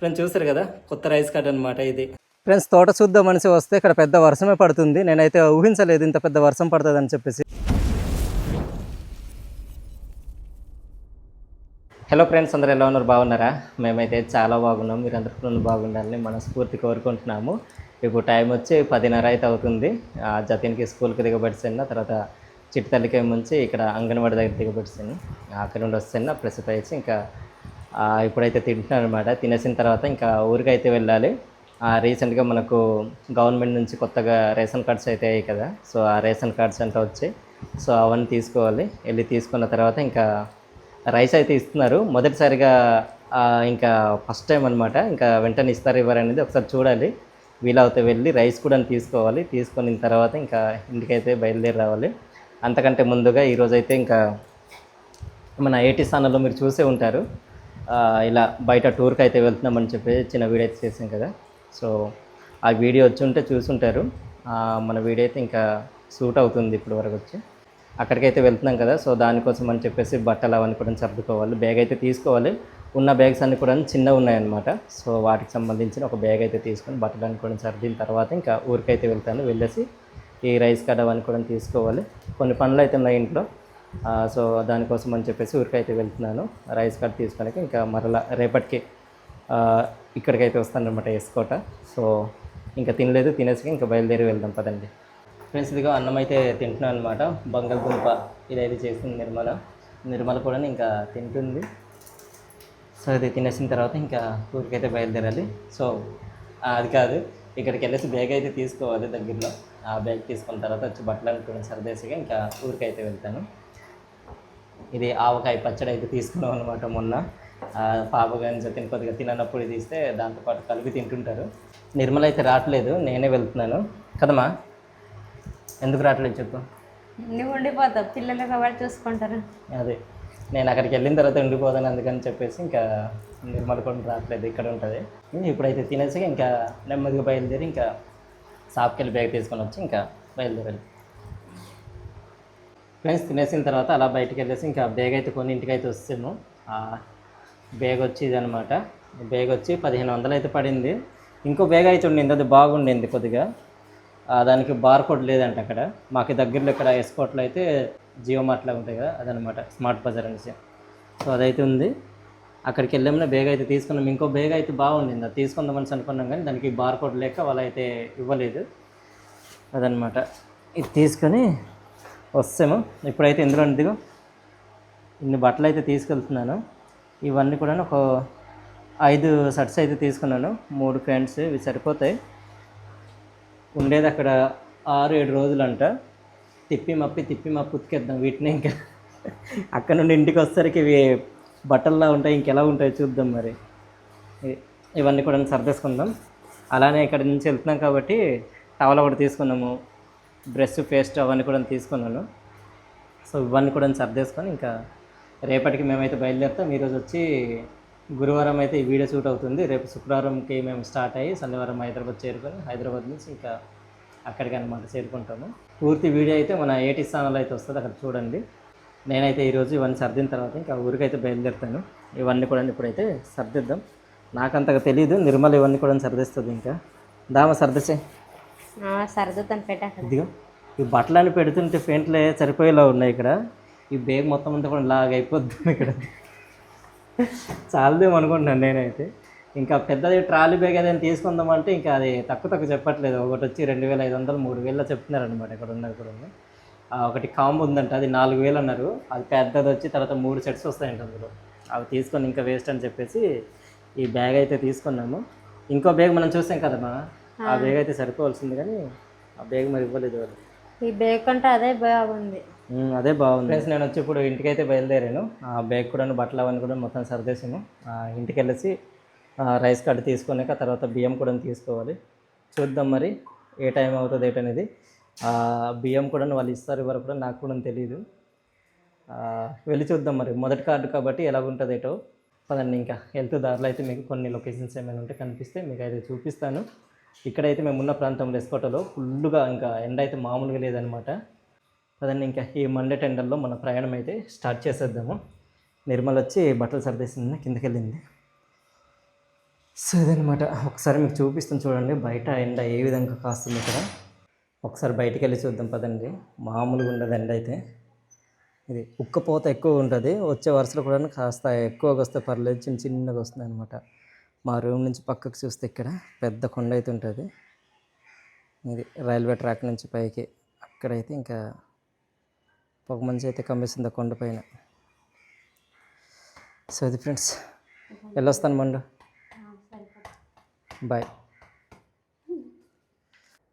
Friends చూస్తారు కదా? కొత్త రైస్ కార్డ్ అనమాట ఇది. ఫ్రెండ్స్ తోట చూద్దాం మనిషి వస్తే ఇక్కడ పెద్ద వర్షమే పడుతుంది. నేనైతే ఊహించలేదు ఇంత పెద్ద వర్షం పడుతుంది చెప్పేసి. హలో ఫ్రెండ్స్ అందరూ ఎలా ఉన్నారు? బాగున్నారా? మేమైతే చాలా బాగున్నాం. మీరు అందరూ బాగుండాలని మనస్ఫూర్తి కోరుకుంటున్నాము. ఇప్పుడు టైం వచ్చి పదిన్నర అయితే అవుతుంది. ఆ జతిన్కి స్కూల్కి దిగబడిసిన తర్వాత చిట్టుతల్లికి ముంచి ఇక్కడ అంగన్వాడి దగ్గర దిగబడిసాను అక్కడ నుండి వస్తున్నా ప్రస్తుతం అయితే ఇంకా ఇప్పుడైతే తింటున్నాను అనమాట తినేసిన తర్వాత ఇంకా ఊరికి అయితే వెళ్ళాలి రీసెంట్గా మనకు గవర్నమెంట్ నుంచి కొత్తగా రేషన్ కార్డ్స్ అయితే అయ్యాయి కదా. సో ఆ రేషన్ కార్డ్స్ అంతా వచ్చాయి సో అవన్నీ తీసుకోవాలి. వెళ్ళి తీసుకున్న తర్వాత ఇంకా రైస్ అయితే ఇస్తున్నారు. మొదటిసారిగా ఇంకా ఫస్ట్ టైం అనమాట ఇంకా వెంటనే ఇస్తారు ఇవ్వరు అనేది ఒకసారి చూడాలి. వీలవుతే వెళ్ళి రైస్ కూడా తీసుకోవాలి. తీసుకున్న తర్వాత ఇంకా ఇంటికైతే బయలుదేరి రావాలి. అంతకంటే ముందుగా ఈరోజు అయితే ఇంకా మన ఏటీ స్థానంలో మీరు చూసే ఉంటారు. ఇలా బయట టూర్కి అయితే వెళ్తున్నామని చెప్పి చిన్న వీడియో అయితే చేసాం కదా. సో ఆ వీడియో వచ్చి ఉంటే చూసుంటారు. మన వీడియో అయితే ఇంకా సూట్ అవుతుంది ఇప్పుడు వరకు వచ్చి. అక్కడికైతే వెళ్తున్నాం కదా సో దానికోసం అని చెప్పేసి బట్టలు అవన్నీ కూడా సర్దుకోవాలి. బ్యాగ్ అయితే తీసుకోవాలి. ఉన్న బ్యాగ్స్ అన్నీ కూడా చిన్నగా ఉన్నాయన్నమాట. సో వాటికి సంబంధించిన ఒక బ్యాగ్ అయితే తీసుకొని బట్టలు అన్ని కూడా సర్దిన తర్వాత ఇంకా ఊరికైతే వెళ్తాను. వెళ్ళేసి ఈ రైస్ కార్డ్ అవన్నీ కూడా తీసుకోవాలి. కొన్ని పనులు అయితే ఉన్నాయి ఇంట్లో. సో దానికోసం అని చెప్పేసి ఊరికైతే వెళ్తున్నాను. రైస్ కార్డ్ తీసుకొని ఇంకా మరలా రేపటికి ఇక్కడికైతే వస్తానమాట ఎస్కోట. సో ఇంకా తినలేదు తినేసి ఇంకా బయలుదేరి వెళ్దాం పదండి. ఫ్రెండ్స్ ఇదిగో అన్నం అయితే తింటున్నాను అనమాట బంగాళదుంప ఇదైతే చేస్తుంది నిర్మల. నిర్మల కూడా ఇంకా తింటుంది. సో అది తినేసిన తర్వాత ఇంకా ఊరికైతే బయలుదేరాలి. సో అది కాదు ఇక్కడికి వెళ్ళేసి బ్యాగ్ అయితే తీసుకోవాలి దగ్గరలో. ఆ బ్యాగ్ తీసుకున్న తర్వాత వచ్చి బట్టలు అనుకుని సరదేసిగా ఇంకా ఊరికైతే వెళ్తాను. ఇది ఆవకాయ పచ్చడి అయితే తీసుకున్నాం అనమాట మొన్న. పాప కానీ జతిన్ కొద్దిగా తిననప్పుడు తీస్తే దాంతోపాటు కలిపి తింటుంటారు. నిర్మల అయితే రావట్లేదు నేనే వెళ్తున్నాను. కదమ్మా ఎందుకు రావట్లేదు చెప్పు. నువ్వు ఉండిపోతావు పిల్లలు కాబట్టి చూసుకుంటారు. అదే నేను అక్కడికి వెళ్ళిన తర్వాత ఉండిపోతాను అందుకని చెప్పేసి ఇంకా నిర్మల కూడా రావట్లేదు ఇక్కడ ఉంటుంది. ఇప్పుడైతే తినేసి ఇంకా నెమ్మదిగా బయలుదేరి ఇంకా షాప్కి వెళ్ళి బ్యాగ్ తీసుకొని వచ్చి ఇంకా బయలుదేరాలి. ఫ్రెండ్స్ తినేసిన తర్వాత అలా బయటకు వెళ్ళేసి ఇంకా బ్యాగ్ అయితే కొన్ని ఇంటికి అయితే వస్తాము బ్యాగ్ వచ్చి ఇదనమాట బ్యాగ్ వచ్చి పదిహేను వందలు అయితే పడింది. ఇంకో బ్యాగ్ అయితే ఉండింది అది బాగుండింది కొద్దిగా. దానికి బార్ కోడ్ లేదంట అక్కడ. మాకు దగ్గరలో ఇక్కడ ఎస్కోట్లో అయితే జియో మార్ట్లో ఉంటాయి కదా అదనమాట స్మార్ట్ బజార్ అనేసి. సో అదైతే ఉంది. అక్కడికి వెళ్ళామని బేగ్ అయితే తీసుకున్నాం. ఇంకో బేగ్ అయితే బాగుండింది. అది తీసుకుందామని అనుకున్నాం కానీ దానికి బార్ కోడ్ లేక వాళ్ళు అయితే ఇవ్వలేదు. అదనమాట ఇది తీసుకొని వస్తాము. ఇప్పుడైతే ఇందులో ఇదిగో ఇన్ని బట్టలు అయితే తీసుకెళ్తున్నాను. ఇవన్నీ కూడా ఒక ఐదు షర్ట్స్ అయితే తీసుకున్నాను. మూడు ప్యాంట్స్ ఇవి సరిపోతాయి. ఉండేది అక్కడ ఆరు ఏడు రోజులు అంట తిప్పి మప్పి తిప్పి మప్పి ఉతికేద్దాం వీటిని ఇంకా. అక్కడ నుండి ఇంటికి వచ్చేసరికి ఇవి బట్టల్లా ఉంటాయి ఇంకెలా ఉంటాయి చూద్దాం మరి. ఇవన్నీ కూడా సర్దేసుకుందాం. అలానే ఇక్కడ నుంచి వెళ్తున్నాం కాబట్టి టవల్ ఒకటి తీసుకున్నాము. బ్రష్ పేస్ట్ అవన్నీ కూడా తీసుకున్నాను. సో ఇవన్నీ కూడా సర్దేసుకొని ఇంకా రేపటికి మేమైతే బయలుదేరుతాం. ఈరోజు వచ్చి గురువారం అయితే ఈ వీడియో షూట్ అవుతుంది. రేపు శుక్రవారంకి మేము స్టార్ట్ అయ్యి శనివారం హైదరాబాద్ చేరుకొని హైదరాబాద్ నుంచి ఇంకా అక్కడికి అనమాట చేరుకుంటాము. పూర్తి వీడియో అయితే మన ఏటీ స్థానంలో అయితే వస్తుంది. అక్కడ చూడండి. నేనైతే ఈరోజు ఇవన్నీ సర్దిన తర్వాత ఇంకా ఊరికైతే బయలుదేరుతాను. ఇవన్నీ కూడా ఇప్పుడైతే సర్దిద్దాం. నాకంతగా తెలియదు నిర్మల్ ఇవన్నీ కూడా సర్దిస్తుంది ఇంకా. దామ సర్దిసే సరదుతాను పెట్టాక ఇదిగో ఈ బట్టలని పెడుతుంటే పెయింట్లే సరిపోయేలా ఉన్నాయి ఇక్కడ. ఈ బేగ్ మొత్తం అంతా కూడా లాగ్ అయిపోద్ది ఇక్కడ. చాలదేమో అనుకుంటున్నాను నేనైతే. ఇంకా పెద్దది ట్రాలీ బ్యాగ్ ఏదైనా తీసుకుందామంటే ఇంకా అది తక్కువ తక్కువ చెప్పట్లేదు. ఒకటి వచ్చి రెండు వేల ఐదు వందలు మూడు వేల చెప్తున్నారనమాట ఇక్కడ ఉన్నది కూడా ఒకటి కాంబో ఉందంట అది నాలుగు వేలు అన్నారు. అది పెద్దది వచ్చి తర్వాత మూడు సెట్స్ వస్తాయంట అందులో. అవి తీసుకొని ఇంకా వేస్ట్ అని చెప్పేసి ఈ బ్యాగ్ అయితే తీసుకున్నాము. ఇంకో బ్యాగ్ మనం చూసాం కదమ్మా. ఆ బ్యాగ్ అయితే సరిపోవాల్సింది కానీ ఆ బ్యాగ్ మరి ఇవ్వలేదు వాళ్ళు ఈ బేక్ కంటే అదే బాగుంది. అదే బాగుంది. ఫ్రెండ్స్ నేను వచ్చి ఇప్పుడు ఇంటికైతే బయలుదేరాను. ఆ బ్యాగ్ కూడా బట్టలు అవన్నీ కూడా మొత్తం సర్దేసాము ఆ, ఇంటికి వెళ్ళేసి రైస్ కార్డు తీసుకున్నాక తర్వాత బియ్యం కూడా తీసుకోవాలి. చూద్దాం మరి ఏ టైం అవుతుంది ఏంటనేది బియ్యం కూడా వాళ్ళు ఇస్తారు ఇవ్వరు కూడా నాకు కూడా తెలియదు వెళ్ళి చూద్దాం మరి. మొదటి కార్డు కాబట్టి ఎలా ఉంటుంది ఏటో. పదండి ఇంకా. వెళ్తూ దారిలో అయితే మీకు కొన్ని లొకేషన్స్ ఏమైనా ఉంటే కనిపిస్తే మీకు అయితే చూపిస్తాను. ఇక్కడైతే మేము ఉన్న ప్రాంతంలో ఎస్కోటలో ఫుల్గా ఇంకా ఎండ అయితే మామూలుగా లేదనమాట. పదండి ఇంకా ఈ మండే టెండర్లో మన ప్రయాణం అయితే స్టార్ట్ చేసేద్దాము. నిర్మల్ వచ్చి బట్టలు సర్దేసింది కిందకి వెళ్ళింది సో ఇదనమాట ఒకసారి మీకు చూపిస్తాను చూడండి బయట ఎండ ఏ విధంగా కాస్తుంది ఇక్కడ. ఒకసారి బయటికి వెళ్ళి చూద్దాం పదండి మామూలుగా ఉండదు ఎండ అయితే. ఇది ఉక్కపోత ఎక్కువ ఉంటుంది వచ్చే వరుసలో కూడా కాస్త ఎక్కువగా వస్తే పర్లేదు చిన్న చిన్నగా వస్తుంది అనమాట మా రూమ్ నుంచి పక్కకు చూస్తే ఇక్కడ పెద్ద కొండ అయితే ఉంటుంది. ఇది రైల్వే ట్రాక్ నుంచి పైకి. అక్కడైతే ఇంకా పొగ మంచి అయితే కమ్మేసింది ఆ కొండపైన సో ఇది ఫ్రెండ్స్ వెళ్ళొస్తాను మండు. బాయ్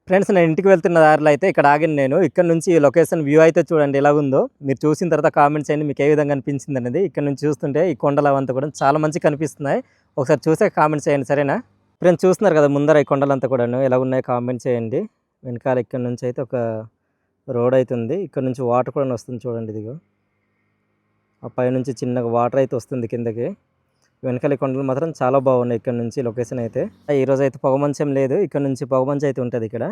ఫ్రెండ్స్ నేను ఇంటికి వెళ్తున్న దారిలో అయితే ఇక్కడ ఆగిన నేను. ఇక్కడ నుంచి ఈ లొకేషన్ వ్యూ అయితే చూడండి ఎలా ఉందో మీరు చూసిన తర్వాత కామెంట్స్ చేయండి మీకు ఏ విధంగా అనిపించింది అనేది. ఇక్కడ నుంచి చూస్తుంటే ఈ కొండలు అవంతా కూడా చాలా మంచి కనిపిస్తున్నాయి. ఒకసారి చూసే కామెంట్ చేయండి సరేనా? ఫ్రెండ్స్ చూస్తున్నారు కదా ముందర ఈ కొండలంతా కూడాను. ఎలా ఉన్నాయి కామెంట్ చేయండి. వెనకాల ఇక్కడ నుంచి అయితే ఒక రోడ్ అయితే ఉంది ఇక్కడ నుంచి వాటర్ కూడా వస్తుంది చూడండి ఇదిగో. ఆ పైనుంచి చిన్నగా వాటర్ అయితే వస్తుంది కిందకి. వెనకాల కొండలు మాత్రం చాలా బాగున్నాయి ఇక్కడ నుంచి లొకేషన్ అయితే. ఈరోజు అయితే పొగమంచం లేదు. ఇక్కడ నుంచి పొగమంచు అయితే ఉంటుంది ఇక్కడ.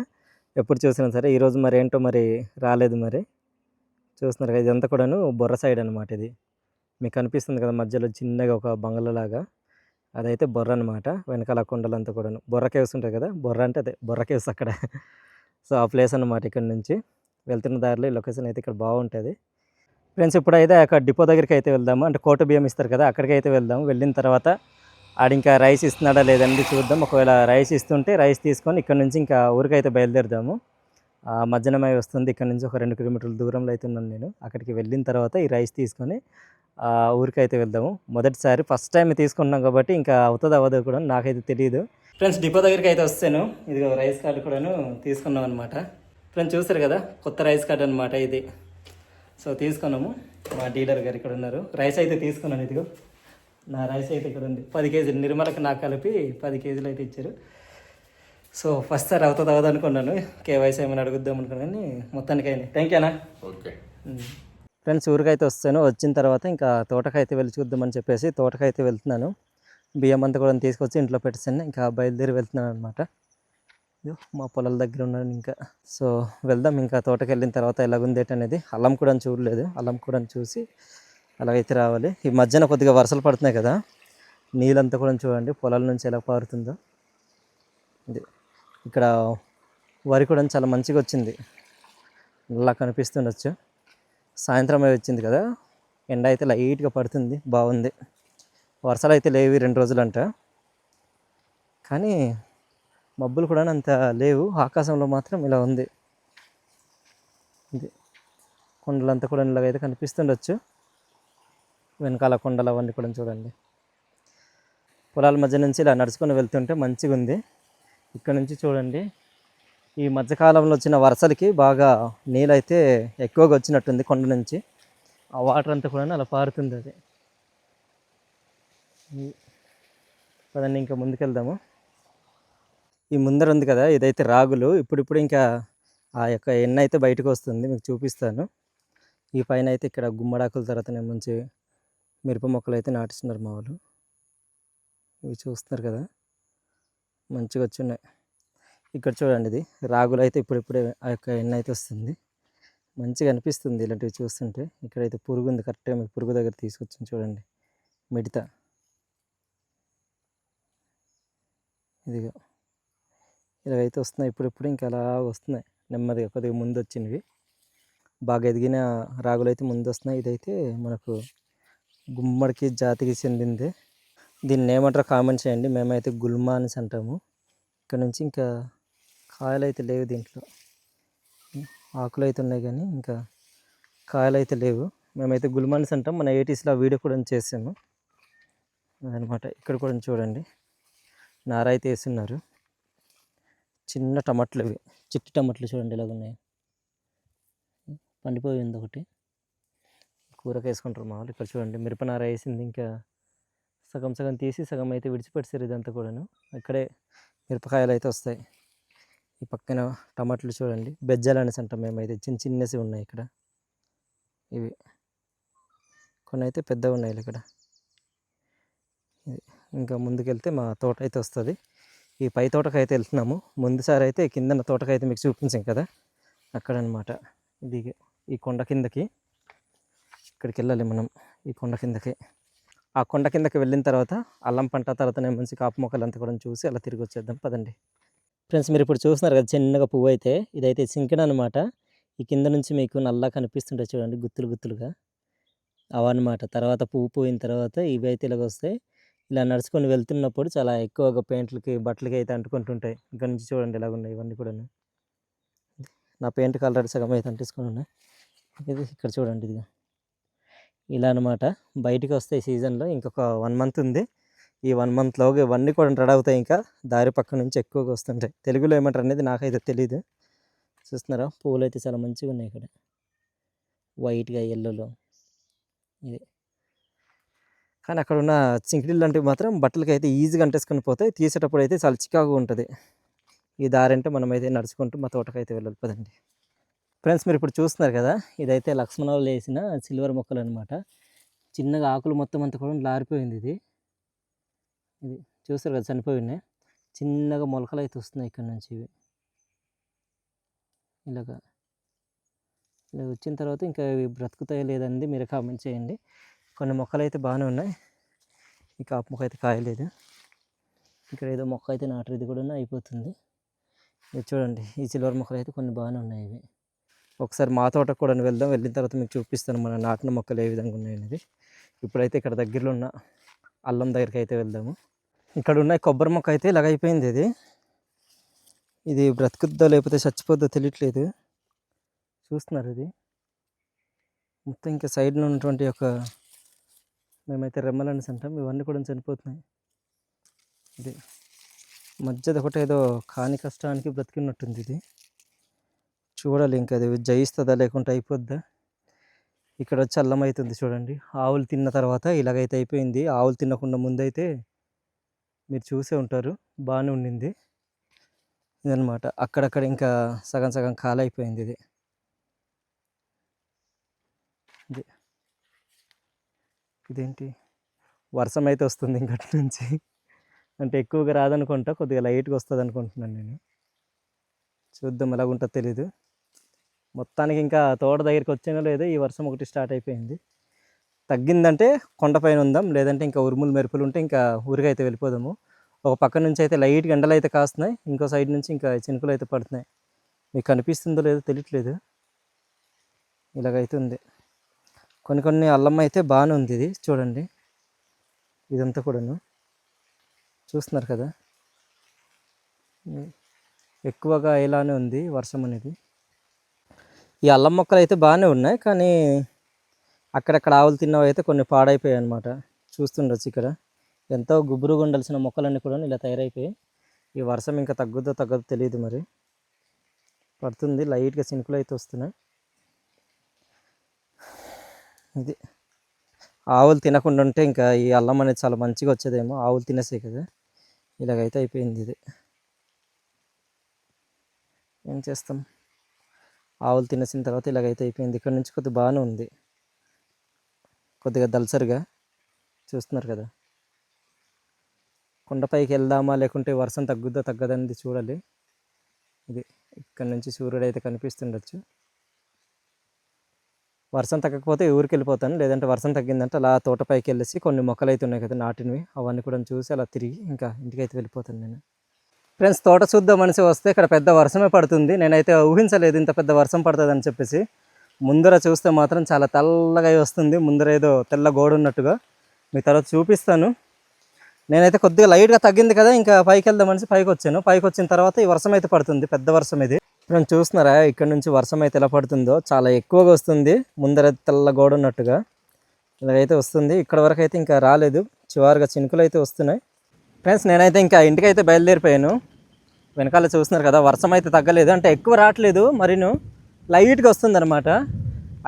ఎప్పుడు చూసినా సరే. ఈరోజు మరి ఏంటో మరి రాలేదు మరి. చూస్తున్నారు కదా ఇదంతా కూడాను బొర్ర సైడ్ అనమాట ఇది. మీకు కనిపిస్తుంది కదా మధ్యలో చిన్నగా ఒక బంగ్లాలాగా అదైతే బొర్ర అనమాట వెనకాల కొండలంతా కూడా బొర్ర కేవ్స్ ఉంటాయి కదా? బొర్ర అంటే అదే. బొర్ర కేవ్స్ అక్కడ. సో ఆ ప్లేస్ అనమాట ఇక్కడ నుంచి. వెళ్తున్న దారిలో ఈ లొకేషన్ అయితే ఇక్కడ బాగుంటుంది. ఫ్రెండ్స్ ఇప్పుడైతే అక్కడ డిపో దగ్గరికి అయితే వెళ్దాము. అంటే కోట బియ్యం ఇస్తారు కదా? అక్కడికి అయితే వెళ్దాము. వెళ్ళిన తర్వాత ఆడ ఇంకా రైస్ ఇస్తున్నాడా లేదండి చూద్దాం. ఒకవేళ రైస్ ఇస్తుంటే రైస్ తీసుకొని ఇక్కడ నుంచి ఇంకా ఊరికైతే బయలుదేరుదాము. ఆ, మధ్యాహ్నమై వస్తుంది. ఇక్కడ నుంచి ఒక రెండు కిలోమీటర్ల దూరంలో అయితే ఉన్నాను నేను. అక్కడికి వెళ్ళిన తర్వాత ఈ రైస్ తీసుకొని ఊరికైతే వెళ్దాము. మొదటిసారి ఫస్ట్ టైం తీసుకున్నాం కాబట్టి ఇంకా అవుతుంది అవ్వదు కూడా నాకైతే తెలియదు ఫ్రెండ్స్ డిపో దగ్గరికి అయితే వస్తాను. ఇదిగో రైస్ కార్డు కూడాను తీసుకున్నాం అనమాట ఫ్రెండ్స్ చూస్తారు కదా? కొత్త రైస్ కార్డు అనమాట ఇది. సో తీసుకున్నాము. మా డీలర్ గారు ఇక్కడ ఉన్నారు. రైస్ అయితే తీసుకున్నాను ఇదిగో. నా రైస్ అయితే ఇక్కడ ఉంది. పది కేజీలు. నిర్మలకు నాకు కలిపి పది కేజీలు అయితే ఇచ్చారు. సో ఫస్ట్ సార్ అవుతుంది అవ్వదు అనుకున్నాను. కేవైసీ ఏమైనా అడుగుద్దాం అనుకున్నాను కానీ మొత్తానికి అయింది థ్యాంక్ యూ అన్నా. ఓకే. ఫ్రెండ్స్ ఊరికైతే వస్తాను. వచ్చిన తర్వాత ఇంకా తోటకైతే వెళ్ళి చూద్దామని చెప్పేసి తోటకైతే వెళ్తున్నాను. బియ్యం అంతా కూడా తీసుకొచ్చి ఇంట్లో పెట్టేసాను ఇంకా బయలుదేరి వెళ్తున్నాను అనమాట మా పొలాల దగ్గర ఉన్నాను ఇంకా. సో వెళ్దాం. ఇంకా తోటకి వెళ్ళిన తర్వాత ఎలాగుంది అనేది అల్లం కూడా చూడలేదు. అల్లం కూడా చూసి అలాగైతే రావాలి. ఈ మధ్యన కొద్దిగా వర్షాలు పడుతున్నాయి కదా. నీళ్ళంతా కూడా చూడండి పొలాల నుంచి ఎలా పారుతుందో. ఇది ఇక్కడ వరి కూడా చాలా మంచిగా వచ్చింది. అలా కనిపిస్తుండొచ్చు. సాయంత్రం అయి వచ్చింది కదా. ఎండ అయితే లైట్గా పడుతుంది. బాగుంది. వర్షాలు అయితే లేవు రెండు రోజులంట. కానీ మబ్బులు కూడా అంత లేవు. ఆకాశంలో మాత్రం ఇలా ఉంది. ఇది కొండలంతా కూడా ఇలాగైతే కనిపిస్తుండొచ్చు. వెనకాల కొండలు అవన్నీ కూడా చూడండి. పొలాల మధ్య నుంచి ఇలా నడుచుకొని వెళ్తుంటే మంచిగా ఉంది ఇక్కడ నుంచి చూడండి. ఈ మధ్యకాలంలో వచ్చిన వర్షాలకి బాగా నీళ్ళైతే ఎక్కువగా వచ్చినట్టుంది కొండ నుంచి. ఆ వాటర్ అంతా కూడా అలా పారుతుంది అది. పదండి ఇంకా ముందుకెళ్దాము. ఈ ముందర ఉంది కదా ఇదైతే రాగులు. ఇప్పుడిప్పుడు ఇంకా ఆ యొక్క ఎన్న అయితే బయటకు వస్తుంది మీకు చూపిస్తాను. ఈ పైన అయితే ఇక్కడ గుమ్మడాకుల తర్వాత మంచి మిరప మొక్కలు అయితే నాటిస్తున్నారు మా వాళ్ళు. ఇవి చూస్తున్నారు కదా మంచిగా వచ్చి ఉన్నాయి ఇక్కడ చూడండి ఇది. రాగులు అయితే ఇప్పుడిప్పుడే ఆ యొక్క ఎన్న అయితే వస్తుంది. మంచిగా అనిపిస్తుంది ఇలాంటివి చూస్తుంటే. ఇక్కడైతే పురుగు ఉంది. కరెక్ట్గా మీకు పురుగు దగ్గర తీసుకొచ్చింది చూడండి. మిడత. ఇదిగో. ఇలాగైతే వస్తున్నాయి. ఇప్పుడిప్పుడు ఇంకా అలా వస్తున్నాయి. నెమ్మదిగా కొద్దిగా ముందు వచ్చినవి. బాగా ఎదిగిన రాగులు అయితే ముందు వస్తున్నాయి. ఇదైతే మనకు గుమ్మడికి జాతికి చెందింది. దీన్ని ఏమంటారో కామెంట్ చేయండి. మేమైతే గుల్మా అని అంటాము. ఇక్కడ నుంచి ఇంకా కాయలు అయితే లేవు దీంట్లో. ఆకులు అయితే ఉన్నాయి కానీ ఇంకా కాయలు అయితే లేవు. మేమైతే గుల్మాన్స్ అంటాం. మన ఎయిటీస్లో ఆ వీడియో కూడా చేసాము. అదనమాట. ఇక్కడ కూడా చూడండి. నార అయితే వేస్తున్నారు. చిన్న టమాటలు ఇవి. చిట్టి టమాటలు చూడండి ఇలాగ ఉన్నాయి. పండిపోయింది ఒకటి. కూరకు వేసుకుంటారు మా వాళ్ళు ఇక్కడ చూడండి. మిరపనార వేసింది ఇంకా సగం సగం తీసి సగం అయితే విడిచిపెట్టారు ఇదంతా కూడాను. ఇక్కడే మిరపకాయలు అయితే వస్తాయి. ఈ పక్కన టమాటాలు చూడండి. బెజ్జాలు అనేసి అంటాం మేమైతే. చిన్న చిన్నసి ఉన్నాయి ఇక్కడ. ఇవి కొన్ని అయితే పెద్దవి ఉన్నాయి ఇక్కడ. ఇంకా ముందుకెళ్తే మా తోట అయితే వస్తుంది. ఈ పై తోటకు అయితే వెళ్తున్నాము ముందుసారి అయితే కిందన తోటకైతే అయితే మీకు చూపించాం కదా. అక్కడ అనమాట ఇది ఈ కొండ కిందకి ఇక్కడికి వెళ్ళాలి మనం. ఈ కొండ కిందకి. ఆ కొండ కిందకి వెళ్ళిన తర్వాత అల్లం పంట తర్వాత మంచి కాపు మొక్కలు అంతా కూడా చూసి అలా తిరిగి వచ్చేద్దాం. పదండి. ఫ్రెండ్స్ మీరు ఇప్పుడు చూస్తున్నారు కదా చిన్నగా పువ్వు అయితే ఇదైతే సింకిన అనమాట ఈ కింద నుంచి మీకు నల్లా కనిపిస్తుంటాయి చూడండి గుత్తులు గుత్తులుగా. అవన్నమాట. తర్వాత పువ్వు పోయిన తర్వాత ఇవి అయితే ఇలాగ వస్తాయి ఇలా నడుచుకొని వెళ్తున్నప్పుడు చాలా ఎక్కువగా పెయింట్లకి బట్టలకి అయితే అంటుకుంటుంటాయి. ఇక్కడ నుంచి చూడండి ఇలాగ ఉన్నాయి ఇవన్నీ కూడా నా పెయింట్ కలర్ సగం అయితే అంటించుకొని ఉన్నాయి ఇది ఇక్కడ చూడండి ఇదిగా. ఇలా అనమాట బయటికి వస్తాయి సీజన్లో ఇంకొక వన్ మంత్ ఉంది. ఈ వన్ మంత్లోగా ఇవన్నీ కూడా రెడీ అవుతాయి ఇంకా. దారి పక్క నుంచి ఎక్కువగా వస్తుంటాయి. తెలుగులో ఏమంటారు అనేది నాకైతే తెలియదు చూస్తున్నారా? పూలు అయితే చాలా మంచిగా ఉన్నాయి ఇక్కడ. వైట్గా ఎల్లోలో ఇది. కానీ అక్కడ ఉన్న చింకిడీలు లాంటివి మాత్రం బట్టలకి అయితే ఈజీగా అంటేసుకొని పోతాయి. తీసేటప్పుడు అయితే చాలా చికాకు ఉంటుంది. ఈ దారి అంటే మనం అయితే నడుచుకుంటూ మా తోటకైతే వెళ్ళిపోదండి. ఫ్రెండ్స్ మీరు ఇప్పుడు చూస్తున్నారు కదా? ఇదైతే లక్ష్మణాలు వేసిన సిల్వర్ మొక్కలు అనమాట చిన్నగా ఆకులు మొత్తం అంతా కూడా లారిపోయింది ఇది. ఇది చూస్తారు కదా చనిపోయి ఉన్నాయి చిన్నగా మొలకలు అయితే వస్తున్నాయి ఇక్కడ నుంచి ఇవి. ఇలాగా ఇలా వచ్చిన తర్వాత ఇంకా ఇవి బ్రతుకుతాయో లేదనేది మీరు కామెంట్ చేయండి. కొన్ని మొక్కలు అయితే బాగానే ఉన్నాయి. ఈ కాపు మొక్క అయితే కాయలేదు. ఇక్కడ ఏదో మొక్క అయితే నాటు ఇది కూడా అయిపోతుంది. ఇది చూడండి ఈ సిల్వర్ మొక్కలు అయితే కొన్ని బాగానే ఉన్నాయి ఇవి. ఒకసారి మా తోటకు కూడా వెళ్దాం వెళ్ళిన తర్వాత మీకు చూపిస్తాను మన నాటిన మొక్కలు ఏ విధంగా ఉన్నాయి అనేది ఇప్పుడైతే ఇక్కడ దగ్గరలో ఉన్న అల్లం దగ్గరికి అయితే వెళ్దాము. ఇక్కడ ఉన్న కొబ్బరి మొక్క అయితే ఇలాగ అయిపోయింది ఇది. ఇది బ్రతుకుద్దో లేకపోతే చచ్చిపోద్దో తెలియట్లేదు. చూస్తున్నారు ఇది. మొత్తం ఇంకా సైడ్లో ఉన్నటువంటి ఒక మేమైతే రెమ్మలని అంటాం ఇవన్నీ కూడా చనిపోతున్నాయి. ఇది మధ్యది ఒకటి ఏదో కాని కష్టానికి బ్రతికినట్టుంది ఇది. చూడాలి ఇంకా అది జయిస్తుందా లేకుంటే అయిపోద్దా? ఇక్కడ వచ్చి అల్లం అవుతుంది చూడండి. ఆవులు తిన్న తర్వాత ఇలాగైతే అయిపోయింది. ఆవులు తినకుండా ముందైతే మీరు చూసే ఉంటారు. బాగానే ఉండింది. ఇదనమాట అక్కడక్కడ ఇంకా సగం సగం కాలైపోయింది ఇది. ఇది. ఇదేంటి? వర్షం అయితే వస్తుంది ఇంకటి నుంచి. అంటే ఎక్కువగా రాదనుకుంటా కొద్దిగా లైట్గా వస్తుంది అనుకుంటున్నాను నేను. చూద్దాం ఎలాగుంటుందో తెలీదు. మొత్తానికి ఇంకా తోట దగ్గరికి వచ్చేనో లేదో? ఈ వర్షం ఒకటి స్టార్ట్ అయిపోయింది. తగ్గిందంటే కొండపైన ఉందాం లేదంటే ఇంకా ఉరుములు మెరుపులు ఉంటే ఇంకా ఊరిగా అయితే వెళ్ళిపోదాము. ఒక పక్క నుంచి అయితే లైట్గా ఎండలు అయితే కాస్తున్నాయి ఇంకో సైడ్ నుంచి ఇంకా చినుకులు అయితే పడుతున్నాయి. మీకు కనిపిస్తుందో లేదో తెలియట్లేదు. ఇలాగైతే ఉంది. కొన్ని కొన్ని అల్లం అయితే బాగానే ఉంది ఇది చూడండి. ఇదంతా కూడాను. చూస్తున్నారు కదా? ఎక్కువగా ఇలానే ఉంది వర్షం అనేది. ఈ అల్లం మొక్కలు అయితే బాగానే ఉన్నాయి కానీ అక్కడక్కడ ఆవులు తిన్నవి అయితే కొన్ని పాడైపోయాయి అనమాట చూస్తుండొచ్చు ఇక్కడ. ఎంతో గుబురుగా ఉండాల్సిన మొక్కలన్నీ కూడా ఇలా తయారైపోయాయి. ఈ వర్షం ఇంకా తగ్గుద్దో తగ్గదో తెలియదు మరి. పడుతుంది. లైట్గా చినుకులు అయితే వస్తున్నాయి. ఇది ఆవులు తినకుండా ఉంటే ఇంకా ఈ అల్లం అనేది చాలా మంచిగా వచ్చేదేమో. ఆవులు తినేసే కదా. ఇలాగైతే అయిపోయింది ఇది. ఏం చేస్తాం? ఆవులు తినేసిన తర్వాత ఇలాగైతే అయిపోయింది. ఇక్కడ నుంచి కొద్దిగా బాగానే ఉంది. కొద్దిగా దలసరిగా చూస్తున్నారు కదా. కొండపైకి వెళ్దామా లేకుంటే వర్షం తగ్గుద్దా తగ్గదనేది చూడాలి. ఇది ఇక్కడ నుంచి సూర్యుడు అయితే కనిపిస్తుండొచ్చు. వర్షం తగ్గకపోతే ఊరికి వెళ్ళిపోతాను. లేదంటే వర్షం తగ్గిందంటే అలా తోటపైకి వెళ్ళేసి కొన్ని మొక్కలు అయితే ఉన్నాయి కదా నాటినవి. అవన్నీ కూడా చూసి అలా తిరిగి ఇంకా ఇంటికైతే వెళ్ళిపోతాను నేను. ఫ్రెండ్స్ తోట చూద్దాం మనిషి వస్తే ఇక్కడ పెద్ద వర్షమే పడుతుంది. నేనైతే ఊహించలేదు ఇంత పెద్ద వర్షం పడుతుందని చెప్పేసి. ముందర చూస్తే మాత్రం చాలా తెల్లగా వస్తుంది. ముందర ఏదో తెల్ల గోడ ఉన్నట్టుగా. మీ తర్వాత చూపిస్తాను. నేనైతే కొద్దిగా లైట్గా తగ్గింది కదా ఇంకా పైకి వెళ్దామని పైకి వచ్చాను. పైకి వచ్చిన తర్వాత ఈ వర్షం అయితే పడుతుంది పెద్ద వర్షం ఇది. నేను చూస్తున్నారా ఇక్కడ నుంచి వర్షం అయితే ఎలా పడుతుందో? చాలా ఎక్కువగా వస్తుంది. ముందర తెల్ల గోడ ఉన్నట్టుగా ఇలాగైతే వస్తుంది. ఇక్కడ వరకు అయితే ఇంకా రాలేదు. చివరిగా చినుకులు అయితే వస్తున్నాయి. ఫ్రెండ్స్ నేనైతే ఇంకా ఇంటికి అయితే బయలుదేరిపోయాను. వెనకాల చూస్తున్నారు కదా వర్షం అయితే తగ్గలేదు. అంటే ఎక్కువ రావట్లేదు మరీను. లైట్గా వస్తుంది అనమాట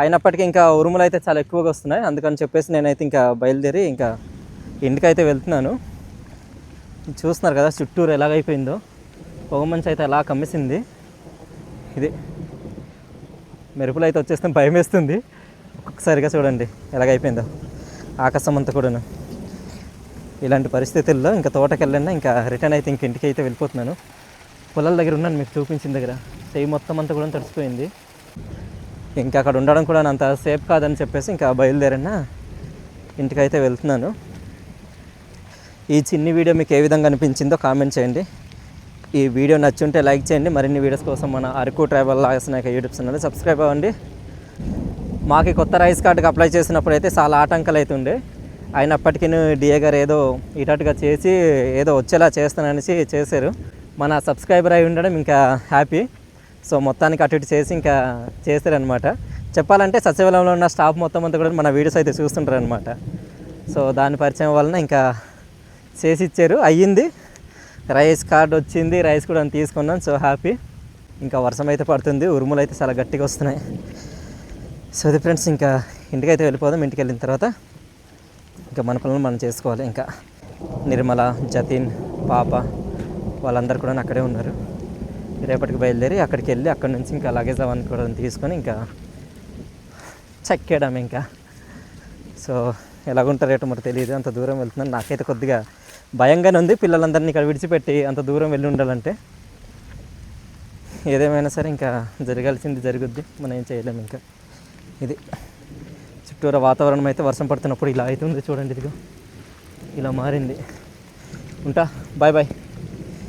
అయినప్పటికీ ఇంకా ఉరుములు అయితే చాలా ఎక్కువగా వస్తున్నాయి. అందుకని చెప్పేసి నేనైతే ఇంకా బయలుదేరి ఇంకా ఇంటికైతే వెళ్తున్నాను. చూస్తున్నారు కదా చుట్టూరు ఎలాగైపోయిందో. పొగ మంచి అయితే అలా కమ్మేసింది. ఇది మెరుపులు అయితే వచ్చేస్తే భయం వేస్తుంది. ఒక్కొక్కసారిగా చూడండి ఎలాగైపోయిందో. ఆకాశం అంతా కూడాను. ఇలాంటి పరిస్థితుల్లో ఇంకా తోటకి వెళ్ళినా ఇంకా రిటర్న్ అయితే ఇంక ఇంటికి అయితే వెళ్ళిపోతున్నాను. పొలాల దగ్గర ఉన్నాను మీకు చూపించిన దగ్గర. చెయ్యి మొత్తం అంతా కూడా తడిచిపోయింది ఇంకా అక్కడ ఉండడం కూడా అంత సేఫ్ కాదని చెప్పేసి ఇంకా బయలుదేరినా ఇంటికైతే వెళ్తున్నాను. ఈ చిన్ని వీడియో మీకు ఏ విధంగా అనిపించిందో కామెంట్ చేయండి. ఈ వీడియో నచ్చుంటే లైక్ చేయండి. మరిన్ని వీడియోస్ కోసం మన Araku travel logs Nayaka YouTube channel subscribe అవ్వండి. మాకు కొత్త రైస్ కార్డుకి అప్లై చేసినప్పుడు అయితే చాలా ఆటంకాలు ఉండే అయినప్పటికీ డిఏ గారు ఏదో ఇటట్టుగా చేసి ఏదో వచ్చేలా చేస్తాననేసి చేశారు. మన సబ్స్క్రైబర్ అయి ఉండడం ఇంకా హ్యాపీ. సో మొత్తానికి అటు ఇటు చేసి ఇంకా చేశారనమాట చెప్పాలంటే సచివాలయంలో ఉన్న స్టాఫ్ మొత్తం అంతా కూడా మన వీడియోస్ అయితే చూస్తుంటారనమాట సో దాని పరిచయం వలన ఇంకా చేసి ఇచ్చారు. అయ్యింది. రైస్ కార్డ్ వచ్చింది. రైస్ కూడా తీసుకున్నాం సో హ్యాపీ. ఇంకా వర్షం అయితే పడుతుంది. ఉరుములు అయితే చాలా గట్టిగా వస్తున్నాయి. సో అది ఫ్రెండ్స్ ఇంకా ఇంటికైతే వెళ్ళిపోదాం. ఇంటికి వెళ్ళిన తర్వాత ఇంకా మన పనులు మనం చేసుకోవాలి. ఇంకా నిర్మల జతిన్ పాప వాళ్ళందరూ కూడా అక్కడే ఉన్నారు. రేపటికి బయలుదేరి అక్కడికి వెళ్ళి అక్కడ నుంచి ఇంకా లగేజ్ అవన్నీ కూడా తీసుకొని ఇంకా చెక్కేయడం ఇంకా. సో ఎలాగుంటారు ఏటో మరి తెలియదు అంత దూరం వెళ్తున్నాను. నాకైతే కొద్దిగా భయంగానే ఉంది. పిల్లలందరినీ ఇక్కడ విడిచిపెట్టి అంత దూరం వెళ్ళి ఉండాలంటే. ఏదేమైనా సరే ఇంకా జరగాల్సింది జరుగుద్ది. మనం ఏం చేయలేము ఇంకా. ఇది చుట్టూరా వాతావరణం అయితే వర్షం పడుతున్నప్పుడు ఇలా అవుతుంది చూడండి ఇదిగో. ఇలా మారింది. ఉంటా బాయ్ బాయ్